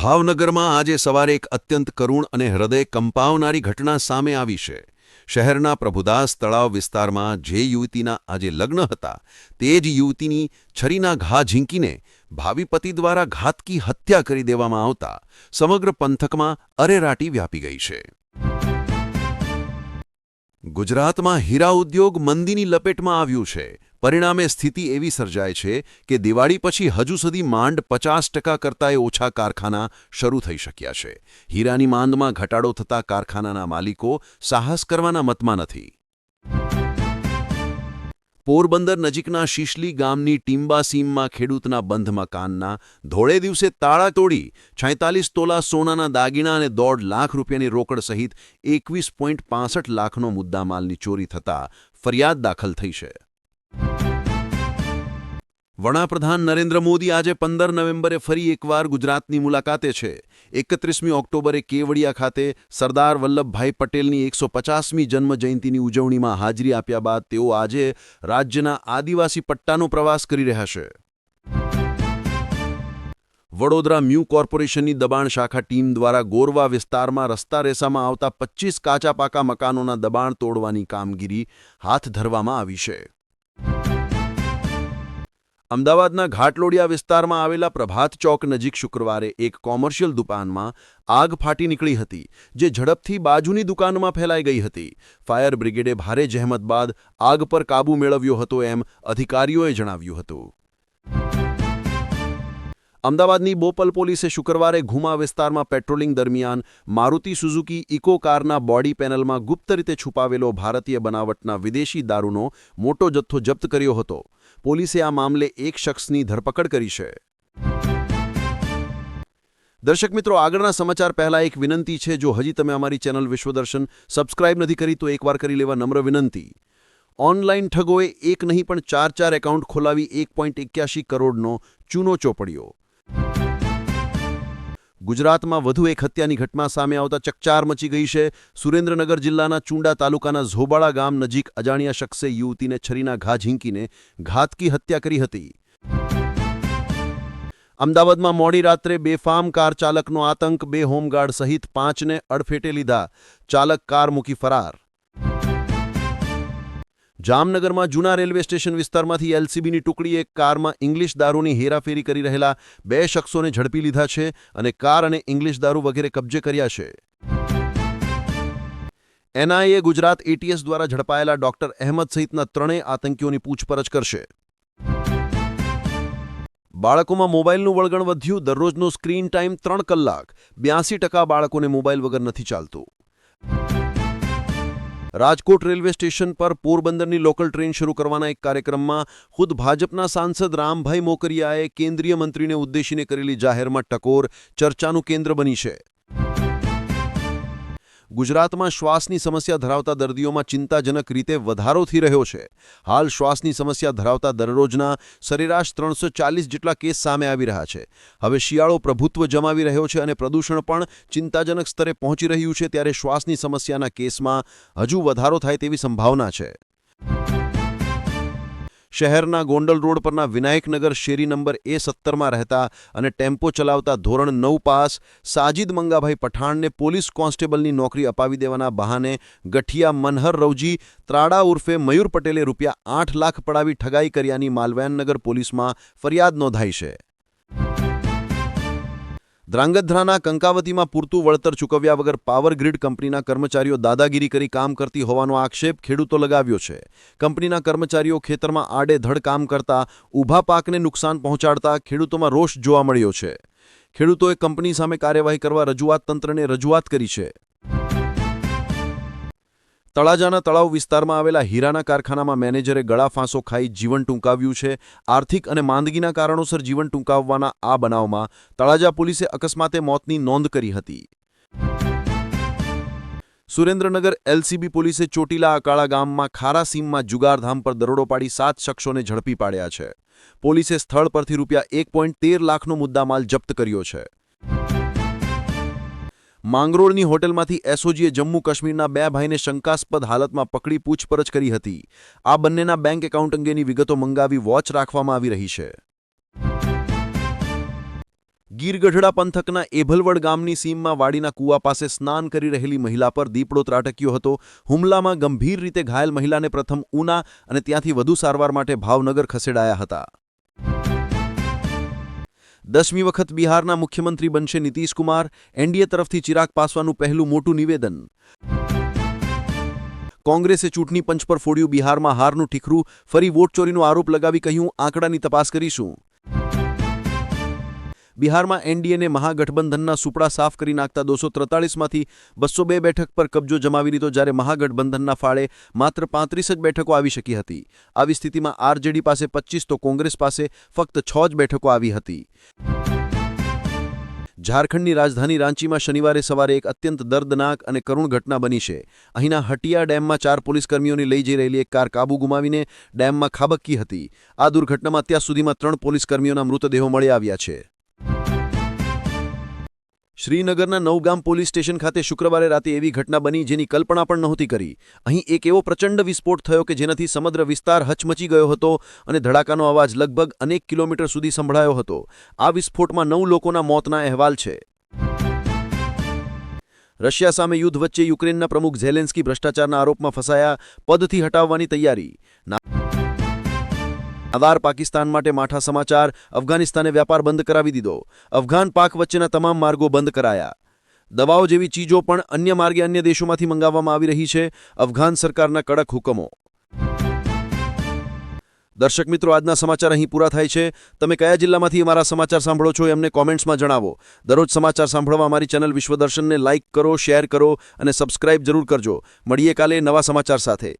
ભાવનગરમાં આજે સવારે એક અત્યંત કરુણ અને હૃદય કંપાવનારી ઘટના સામે આવી છે. શહેરના પ્રભુદાસ તળાવ વિસ્તારમાં જે યુવતીના આજે લગ્ન હતા, તે જ યુવતીની છરીના ઘા ઝીંકીને ભાવિ પતિ દ્વારા ઘાતકી હત્યા કરી દેવામાં આવતા સમગ્ર પંથકમાં અરેરાટી વ્યાપી ગઈ છે. ગુજરાતમાં હીરા ઉદ્યોગ મંદીની લપેટમાં આવ્યું છે. પરિણામે સ્થિતિ એવી સર્જાય છે કે દિવાળી પછી હજુ સુધી માંડ પચાસ ટકા કરતાંય ઓછા કારખાના શરૂ થઈ શક્યા છે. હીરાની માંદમાં ઘટાડો થતા કારખાનાના માલિકો સાહસ કરવાના મતમાં નથી. પોરબંદર નજીકના શીશલી ગામની ટીમ્બા સીમમાં ખેડૂતના બંધ મકાનના ધોળે દિવસે તાળા તોડી છેતાલીસ તોલા સોનાના દાગીણા અને દોઢ લાખ રૂપિયાની રોકડ સહિત એકવીસ લાખનો મુદ્દામાલની ચોરી થતા ફરિયાદ દાખલ થઈ છે. વડાપ્રધાન નરેન્દ્ર મોદી આજે પંદર નવેમ્બરે ફરી એકવાર ગુજરાતની મુલાકાતે છે. એકત્રીસમી ઓક્ટોબરે કેવડિયા ખાતે સરદાર વલ્લભભાઈ પટેલની એકસો પચાસમી જન્મજયંતિની ઉજવણીમાં હાજરી આપ્યા બાદ તેઓ આજે રાજ્યના આદિવાસી પટ્ટાનો પ્રવાસ કરી રહ્યા છે. વડોદરા મ્યુ કોર્પોરેશનની દબાણ શાખા ટીમ દ્વારા ગોરવા વિસ્તારમાં રસ્તા રેસામાં આવતા પચ્ચીસ કાચા પાકા મકાનોના દબાણ તોડવાની કામગીરી હાથ ધરવામાં આવી છે. અમદાવાદના ઘાટલોડિયા વિસ્તારમાં આવેલા પ્રભાત ચોક નજીક શુક્રવારે એક કોમર્શિયલ દુકાનમાં આગ ફાટી નીકળી હતી, જે ઝડપથી બાજુની દુકાનમાં ફેલાઈ ગઈ હતી. ફાયર બ્રિગેડે ભારે જહેમત બાદ આગ પર કાબૂ મેળવ્યો હતો એમ અધિકારીઓએ જણાવ્યું હતું. અમદાવાદની બોપલ પોલીસે શુક્રવારે ઘુમા વિસ્તારમાં પેટ્રોલિંગ દરમિયાન મારુતિ સુઝુકી ઇકો કારના બોડી પેનલમાં ગુપ્ત રીતે છુપાવેલો ભારતીય બનાવટના વિદેશી દારૂનો મોટો જથ્થો જપ્ત કર્યો હતો. પોલીસે આ મામલે એક શખ્સની ધરપકડ કરી છે. દર્શક મિત્રો, આગળના સમાચાર પહેલાં એક વિનંતી છે, જો હજી તમે અમારી ચેનલ વિશ્વદર્શન સબસ્ક્રાઇબ નથી કરી, તો એકવાર કરી લેવા નમ્ર વિનંતી. ઓનલાઈન ઠગોએ એક નહીં પણ ચાર ચાર એકાઉન્ટ ખોલાવી એક પોઈન્ટ એક્યાસી કરોડનો ચૂનો ચોપડ્યો. ગુજરાતમાં વધુ એક હત્યાની ઘટના સામે આવતા ચકચાર મચી ગઈ છે. સુરેન્દ્રનગર જિલ્લાના ચુંડા તાલુકાના ઝોબાળા ગામ નજીક અજાણ્યા શખ્સે યુવતીને છરીના ઘા ઝીંકીને ઘાતકી હત્યા કરી હતી. અમદાવાદમાં મોડી રાત્રે બેફામ કાર ચાલકનો આતંક, બે હોમગાર્ડ સહિત પાંચને અડફેટે લીધા. ચાલક કાર મૂકી ફરાર. જામનગરમાં જૂના રેલવે સ્ટેશન વિસ્તારમાંથી એલસીબીની ટુકડીએ કારમાં ઇંગ્લિશ દારૂની હેરાફેરી કરી રહેલા બે શખ્સોને ઝડપી લીધા છે અને કાર અને ઇંગ્લિશ દારૂ વગેરે કબજે કર્યા છે. એનઆઈએ ગુજરાત એટીએસ દ્વારા ઝડપાયેલા ડોક્ટર અહેમદ સહિતના ત્રણેય આતંકીઓની પૂછપરછ કરશે. બાળકોમાં મોબાઈલનું વળગણ વધ્યું, દરરોજનો સ્ક્રીન ટાઈમ ત્રણ કલાક. બ્યાસી ટકા બાળકોને મોબાઈલ વગર નથી ચાલતું. રાજકોટ રેલવે સ્ટેશન પર પોરબંદરની લોકલ ટ્રેન શરૂ કરવાના એક કાર્યક્રમમાં ખુદ ભાજપના સાંસદ રામભાઈ મોકરિયાએ કેન્દ્રીય મંત્રીને ઉદ્દેશીને કરેલી જાહેરમાં ટકોર ચર્ચાનું કેન્દ્ર બની છે. ગુજરાતમાં શ્વાસની સમસ્યા ધરાવતા દર્દીઓમાં ચિંતાજનક રીતે વધારો થઈ રહ્યો છે. હાલ શ્વાસની સમસ્યા ધરાવતા દરરોજના સરેરાશ ત્રણસો ચાલીસ જેટલા કેસ સામે આવી રહ્યા છે. હવે શિયાળો પ્રભુત્વ જમાવી રહ્યો છે અને પ્રદૂષણ પણ ચિંતાજનક સ્તરે પહોંચી રહ્યું છે ત્યારે શ્વાસની સમસ્યાના કેસમાં હજુ વધારો થાય તેવી સંભાવના છે. શહેરના ગોંડલ રોડ પરના વિનાયકનગર શેરી નંબર એ સત્તરમાં રહેતા અને ટેમ્પો ચલાવતા ધોરણ નવ પાસ સાજિદ મંગાભાઈ પઠાણને પોલીસ કોન્સ્ટેબલની નોકરી અપાવી દેવાના બહાને ગઠિયા મનહર રવજી ત્રાડા ઉર્ફે મયુર પટેલે રૂપિયા આઠ લાખ પડાવી ઠગાઈ કર્યાની માલવ્યાનનગર પોલીસમાં ફરિયાદ નોંધાઈ છે. ધ્રાંગધ્રાના કંકાવતીમાં પૂરતું વળતર ચૂકવ્યા વગર પાવર ગ્રીડ કંપનીના કર્મચારીઓ દાદાગીરી કરી કામ કરતી હોવાનો આક્ષેપ ખેડૂતો લગાવ્યો છે. કંપનીના કર્મચારીઓ ખેતરમાં આડેધડ કામ કરતા, ઊભા પાકને નુકસાન પહોંચાડતા ખેડૂતોમાં રોષ જોવા મળ્યો છે. ખેડૂતોએ કંપની સામે કાર્યવાહી કરવા રજૂઆત તંત્રને રજૂઆત કરી છે. તળાજાના તળાવ વિસ્તારમાં આવેલા હીરાના કારખાનામાં મેનેજરે ગળા ફાંસો ખાઈ જીવન ટૂંકાવ્યું છે. આર્થિક અને માંદગીના કારણોસર જીવન ટૂંકાવવાના આ બનાવમાં તળાજા પોલીસે અકસ્માતે મોતની નોંધ કરી હતી. સુરેન્દ્રનગર એલસીબી પોલીસે ચોટીલા અકાળા ગામમાં ખારા સીમમાં જુગારધામ પર દરોડો પાડી સાત શખ્સોને ઝડપી પાડ્યા છે. પોલીસે સ્થળ પરથી રૂપિયા એક પોઈન્ટ તેર લાખનો મુદ્દામાલ જપ્ત કર્યો છે. માંગરોળની હોટેલમાંથી એસઓજીએ જમ્મુ કાશ્મીરના બે ભાઈને શંકાસ્પદ હાલતમાં પકડી પૂછપરછ કરી હતી. આ બંનેના બેંક એકાઉન્ટ અંગેની વિગતો મંગાવી વોચ રાખવામાં આવી રહી છે. ગીરગઢડા પંથકના એભલવડ ગામની સીમમાં વાડીના કૂવા પાસે સ્નાન કરી રહેલી મહિલા પર દીપડો ત્રાટક્યો હતો. હુમલામાં ગંભીર રીતે ઘાયલ મહિલાને પ્રથમ ઉના અને ત્યાંથી વધુ સારવાર માટે ભાવનગર ખસેડાયા હતા. દસમી વખત બિહારના મુખ્યમંત્રી બનશે નીતિશકુમાર. એનડીએ તરફથી ચિરાગ પાસવાનું પહેલું મોટું નિવેદન. કોંગ્રેસે ચૂંટણી પંચ પર ફોડ્યું બિહારમાં હારનું ઠીકરું. ફરી વોટ ચોરીનો આરોપ લગાવી કહ્યું, આંકડાની તપાસ કરીશું. બિહારમાં એનડીએને મહાગઠબંધનના સુપડા સાફ કરી નાખતા દોસો ત્રતાળીસમાંથી બસો બે બેઠક પર કબજો જમાવી લીધો જ્યારે મહાગઠબંધનના ફાળે માત્ર પાંત્રીસ જ બેઠકો આવી શકી હતી. આવી સ્થિતિમાં આરજેડી પાસે પચીસ તો કોંગ્રેસ પાસે ફક્ત છ જ બેઠકો આવી હતી. ઝારખંડની રાજધાની રાંચીમાં શનિવારે સવારે એક અત્યંત દર્દનાક અને કરુણ ઘટના બની છે. અહીંના હટિયા ડેમમાં ચાર પોલીસકર્મીઓને લઈ જઈ રહેલી એક કાર કાબુ ગુમાવીને ડેમમાં ખાબકી હતી. આ દુર્ઘટનામાં અત્યાર સુધીમાં ત્રણ પોલીસકર્મીઓના મૃતદેહો મળી આવ્યા છે. શ્રીનગરના નવગામ પોલીસ સ્ટેશન ખાતે શુક્રવારે રાતે એવી ઘટના બની જેની કલ્પના પણ નહોતી કરી. અહીં એક એવો પ્રચંડ વિસ્ફોટ થયો કે જેનાથી સમગ્ર વિસ્તાર હચમચી ગયો હતો અને ધડાકાનો અવાજ લગભગ અનેક કિલોમીટર સુધી સંભળાયો હતો. આ વિસ્ફોટમાં નવ લોકોના મોતના અહેવાલ છે. રશિયા સામે યુદ્ધ વચ્ચે યુક્રેનના પ્રમુખ ઝેલેન્સ્કી ભ્રષ્ટાચારના આરોપમાં ફસાયા પદથી હટાવવાની તૈયારી. નાદાર પાકિસ્તાન માટે માઠા સમાચાર, અફઘાનિસ્તાને વ્યાપાર બંધ કરાવી દીધો. અફઘાન પાક વચ્ચેના તમામ માર્ગો બંધ કરાયા. દવાઓ જેવી ચીજો પણ અન્ય માર્ગે અન્ય દેશોમાંથી મંગાવવામાં આવી રહી છે. અફઘાન સરકારના કડક હુકમો. દર્શક મિત્રો, આજના સમાચાર અહીં પૂરા થાય છે. તમે કયા જિલ્લામાંથી અમારા સમાચાર સાંભળો છો એમને કોમેન્ટ્સમાં જણાવો. દરરોજ સમાચાર સાંભળવા અમારી ચેનલ વિશ્વદર્શનને લાઇક કરો, શેર કરો અને સબસ્ક્રાઇબ જરૂર કરજો. મળીએ કાલે નવા સમાચાર સાથે.